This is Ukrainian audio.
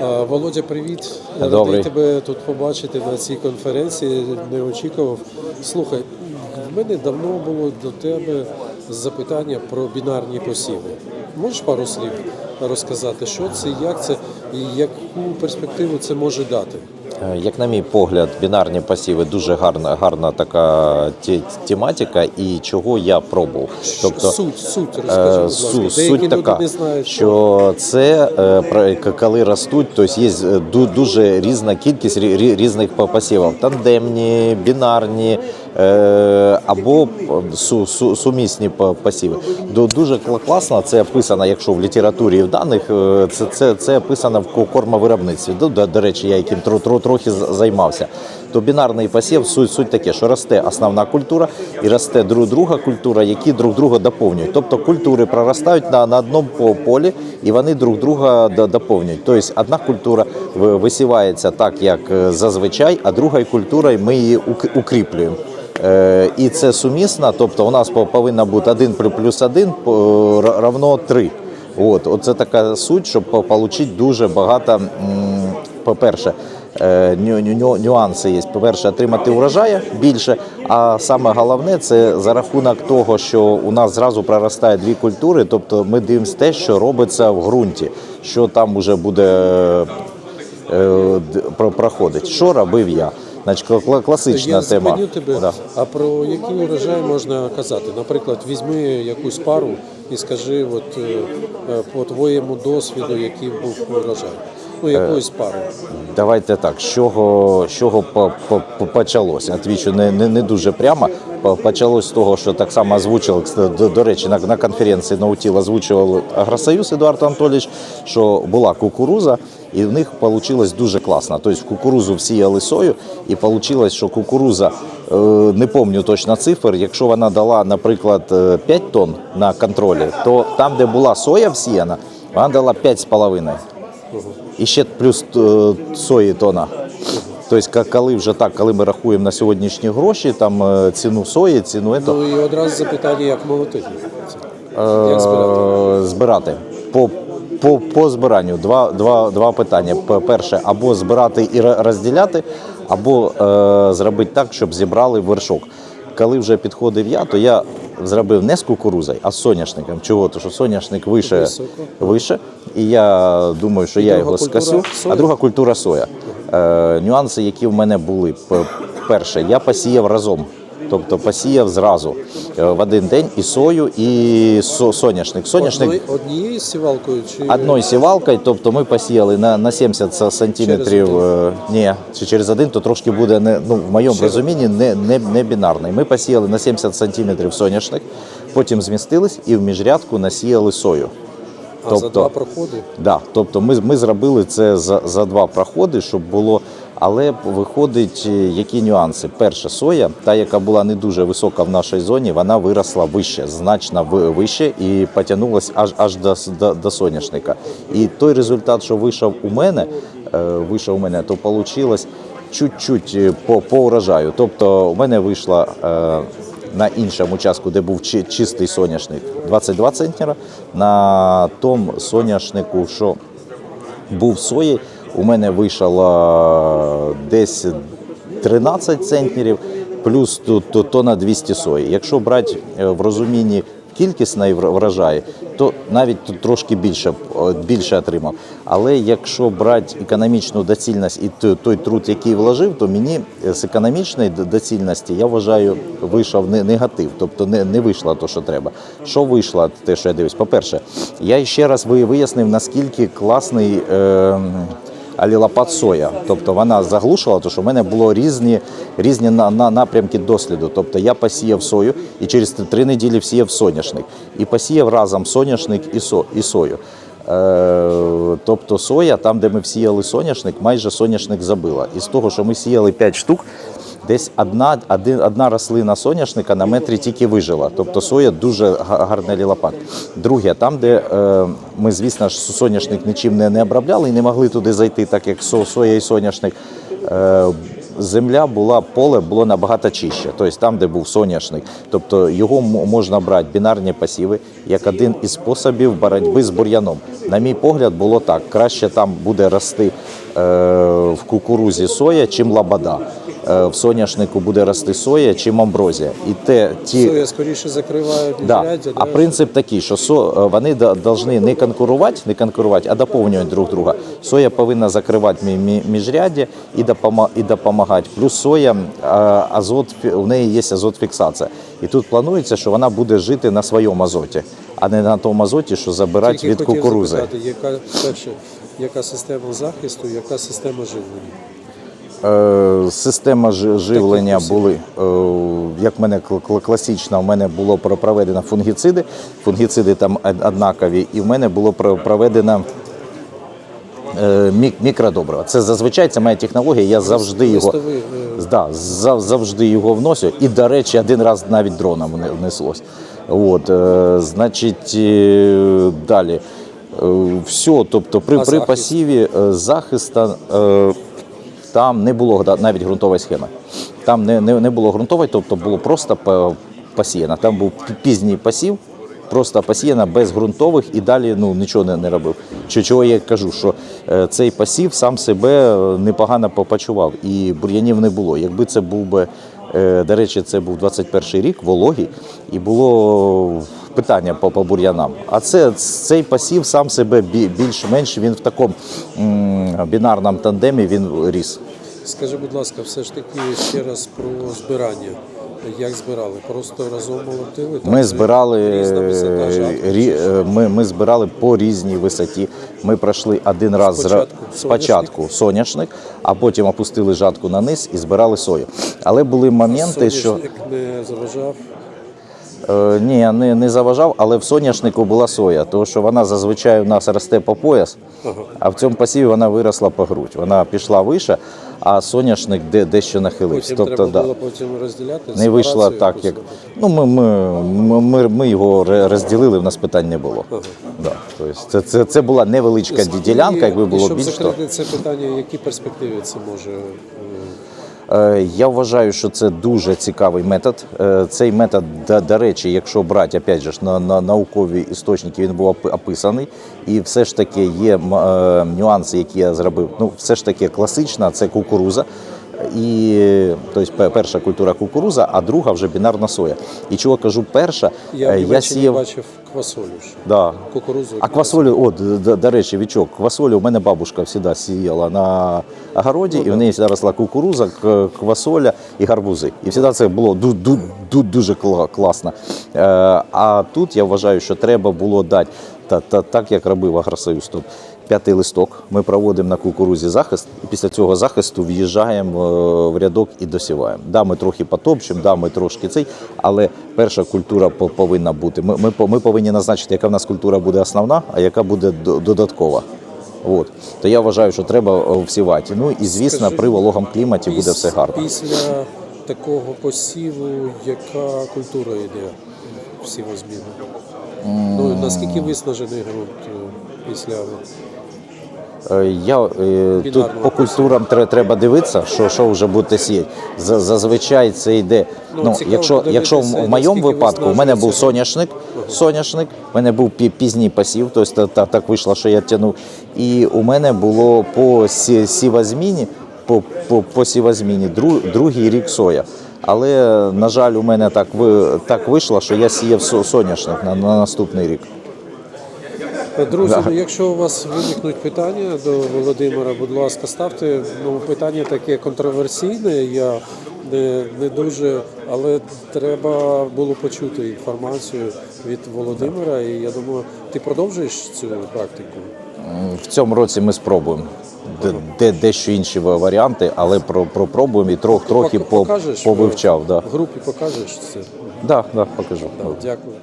А, Володя, привіт. Я Добрий. радий тебе тут побачити на цій конференції. Не очікував. Слухай, в мене давно було до тебе запитання про бінарні посіви. Можеш пару слів розказати, що це, як це і яку перспективу це може дати? Е, Як на мій погляд, бінарні пасіви дуже гарна, гарна така ті- тематика, і чого я пробував. Тобто суть, суть, розкажи, е, будь ласка. суть, суть така, не знають, що це е, коли ростуть, тобто є дуже різна кількість рі- рі- різних па- пасівів. Тандемні, бінарні або су- су- сумісні па- пасіви. Дуже кла- класно це описано, якщо в літературі і в даних, е, це, це, це описано в ко- кормовиробництві. До, до, речі, я яким тро, тро, трохи займався. То бінарний посів суть, суть таке, що росте основна культура і росте друг, друга культура, які друг друга доповнюють. Тобто культури проростають на, на одному по- полі і вони друг друга до- доповнюють. Тобто одна культура висівається так, як е, зазвичай, а друга культура ми її ук- укріплюємо. Е, І це сумісно, тобто у нас по- повинно бути 1 плюс 1 равно 3. От, оце така суть, щоб отримати дуже багато, по-перше, е, ню- ню- ню- нюанси є. По-перше, отримати урожаю більше. А саме головне це за рахунок того, що у нас зразу проростає дві культури. Тобто ми дивимося те, що робиться в ґрунті, що там вже буде е, проходить. Що робив я? Значить, класична Я тема. тебе. Да. А про який урожай можна казати? Наприклад, візьми якусь пару і скажи, от е, е, по твоєму досвіду, який був урожай. Ну, якоїсь пари. Давайте так, з чого, з чого по- по- по- почалося? Отвічу не, не, не дуже прямо. По- Почалось з того, що так само озвучили, до, речі, на, конференції Наутіл озвучував Агросоюз Едуард Анатолійович, що була кукуруза, і в них вийшло дуже класно. Тобто кукурузу всіяли сою, і вийшло, що кукуруза, е, не пам'ятаю точно цифр, якщо вона дала, наприклад, е, 5 тонн на контролі, то там, де була соя всіяна, вона дала 5,5 і ще плюс е, сої тона. Тобто, коли вже так, коли ми рахуємо на сьогоднішні гроші, там е, ціну сої, ціну ето, Ну і одразу запитання, як молотити. Як збирати? е, збирати. По, по, по збиранню два, два, два питання. Перше, або збирати і розділяти, або е, зробити так, щоб зібрали вершок. Коли вже підходив я, то я зробив не з кукурузою, а з соняшником. Чого? Тому що соняшник вище, вище. І я думаю, що я його скасю. соя? А друга культура соя. Е, нюанси, які в мене були. Перше, я посіяв разом. Тобто посіяв зразу е, в один день і сою, і со- соняшник. Соняшник однією сівалкою чи одною сівалкою, тобто ми посіяли на, на 70 сантиметрів. Через е, Ні, чи через один, то трошки буде не ну в моєму розумінні не, не, не бінарний. Ми посіяли на 70 сантиметрів соняшник, потім змістились і в міжрядку насіяли сою. а за два проходи? Да, тобто ми, ми зробили це за, за два проходи, щоб було. Але виходить, е, які нюанси. Перше, соя, та, яка була не дуже висока в нашій зоні, вона виросла вище, значно вище і потягнулася аж аж до, до, до соняшника. І той результат, що вийшов у мене, е, вийшов у мене, то вийшло чуть-чуть е, по, по урожаю. Тобто, у мене вийшла. На іншому участку, де був чистий соняшник, 22 центнера. На тому соняшнику, що був сої, у мене вийшло десь 13 центнерів, плюс тут то, на 200 сої. Якщо брати е, в розумінні кількісної вр- врожаю, то навіть тут трошки більше, е, більше отримав. Але якщо брати економічну доцільність і той, труд, який вложив, то мені з економічної доцільності я вважаю, вийшов не- негатив, тобто не, не вийшло те, що треба. Що вийшло, те, що я дивлюсь? По-перше, я ще раз вияснив, наскільки класний. Е, алілапат соя. Тобто вона заглушила, тому що в мене було різні, різні на, на, напрямки досліду. Тобто я посіяв сою і через три неділі всіяв соняшник. І посіяв разом соняшник і, со, і сою. Е, тобто соя, там, де ми всіяли соняшник, майже соняшник забила. І з того, що ми сіяли 5 штук, десь одна, один, одна рослина соняшника на метрі тільки вижила. Тобто соя дуже га- гарний лілопат. Друге, там, де е, ми, звісно ж, соняшник нічим не, не обробляли і не могли туди зайти, так як со, соя і соняшник. Е, земля була, поле було набагато чище. Тобто там, де був соняшник. Тобто його можна брати бінарні пасіви як один із способів боротьби з бур'яном. На мій погляд, було так: краще там буде рости е, в кукурузі соя, чим лабада. Е, в соняшнику буде рости соя, чим амброзія. І те ті Соя скоріше закриває Да. міжряддя, А принцип такий, що со, вони повинні не конкурувати, не конкурувати, а доповнювати друг друга. Соя повинна закривати мі- мі- міжряддя і, допома- і допомагати. Плюс соя, азот, фі- у неї є азотфіксація. І тут планується, що вона буде жити на своєму азоті, а не на тому азоті, що забирати Тільки від кукурузи. яка перше, яка система захисту, яка система живлення? Е, Система живлення були, е, як в мене кл- кл- класично, в мене було проведено фунгіциди. Фунгіциди там однакові, і в мене було проведено е, мікродобрива. Це зазвичай це моя технологія. Я завжди його да, завжди його вносю. І, до речі, один раз навіть дроном вне- внеслось. От, значить, далі. Все, тобто при, при захист? посіві захиста е, там не було навіть ґрунтової схеми. Там не, не, не було ґрунтової, тобто було просто по- посіяно. Там був пізній посів, просто посіяно без ґрунтових і далі ну, нічого не, не робив. Чого я кажу, що е, цей посів сам себе е, непогано попочував і бур'янів не було. Якби це був би, е, до речі, це був 21 рік, вологий, і було питання по, по бур'янам. А це цей посів сам себе більш-менш він в такому бінарному тандемі він ріс. Скажи, будь ласка, все ж таки ще раз про збирання. Як збирали? Просто разом молотили? Ми збирали висота е, жатки, рі- що? е, ми, ми збирали по різній висоті. Ми пройшли один раз Спочатку спочатку соняшник, а потім опустили жатку на низ і збирали сою. Але були моменти, що Соняшник не заважав. Е, ні, не, не заважав, але в соняшнику була соя, тому що вона зазвичай у нас росте по пояс, а в цьому посіві вона виросла по грудь. Вона пішла вище, а соняшник де, дещо нахилився. Потім Тобто, треба да, було потім розділяти. не сепарацію так, якусь як. робити. Ну, ми, ми, ми, ми, ми його ре- розділили, в нас питань не було. Да, тобто це, це, це була невеличка ділянка, якби І- було щоб більше. то- закрити це питання, які перспективи це може Е, Я вважаю, що це дуже цікавий метод. Е, Цей метод, до, речі, якщо брати опять же, на, на наукові істочники, він був описаний. І все ж таки є е, нюанси, які я зробив. Ну, все ж таки класична це кукуруза. І тобто, перша культура кукуруза, а друга вже бінарна соя. І чого кажу перша, Я е, я сіяв. бачив квасолю. ще. Да. Кукурудзу. А квасолю, от, до, до речі, вічок, квасолю у мене бабушка завжди сіяла на огороді, і в неї завжди росла кукуруза, квасоля і гарбузи. І завжди це було ду, ду, ду, дуже класно. Е, а тут я вважаю, що треба було дати, та, та, так як робив Агросоюз. Тобто П'ятий листок ми проводимо на кукурузі захист, і після цього захисту в'їжджаємо е, в рядок і досіваємо. Да, ми трохи потопчемо, да, ми трошки цей, але перша культура повинна бути. Ми, ми, ми повинні назначити, яка в нас культура буде основна, а яка буде додаткова. От. То я вважаю, що треба е, всівати. Ну і звісно, Скажи, при вологому кліматі буде все гарно. Після такого посіву, яка культура йде в сівозміну? Ну, наскільки виснажений ґрунт е, після Е, Я, е, тут по культурам треба дивитися, що, що вже будете сіяти. Зазвичай це йде. Ну, Ну, якщо, якщо в, моєму випадку в мене був соняшник, соняшник, в мене був пізній посів, тобто так, так вийшло, що я тягнув. І у мене було по сі- сівозміні, по, по, по сівозміні дру, другий рік соя. Але, на жаль, у мене так, ви, так вийшло, що я сіяв со- соняшник на, на наступний рік. Друзі, ну, якщо у вас виникнуть питання до Володимира, будь ласка, ставте. Ну, питання таке контроверсійне. Я не, не дуже, але треба було почути інформацію від Володимира. І я думаю, ти продовжуєш цю практику? В цьому році ми спробуємо. Де, де, дещо інші варіанти, але про, пропробуємо і трох, трохи покажеш повивчав. Да. в групі покажеш це. Да, да, покажу. Да, дякую.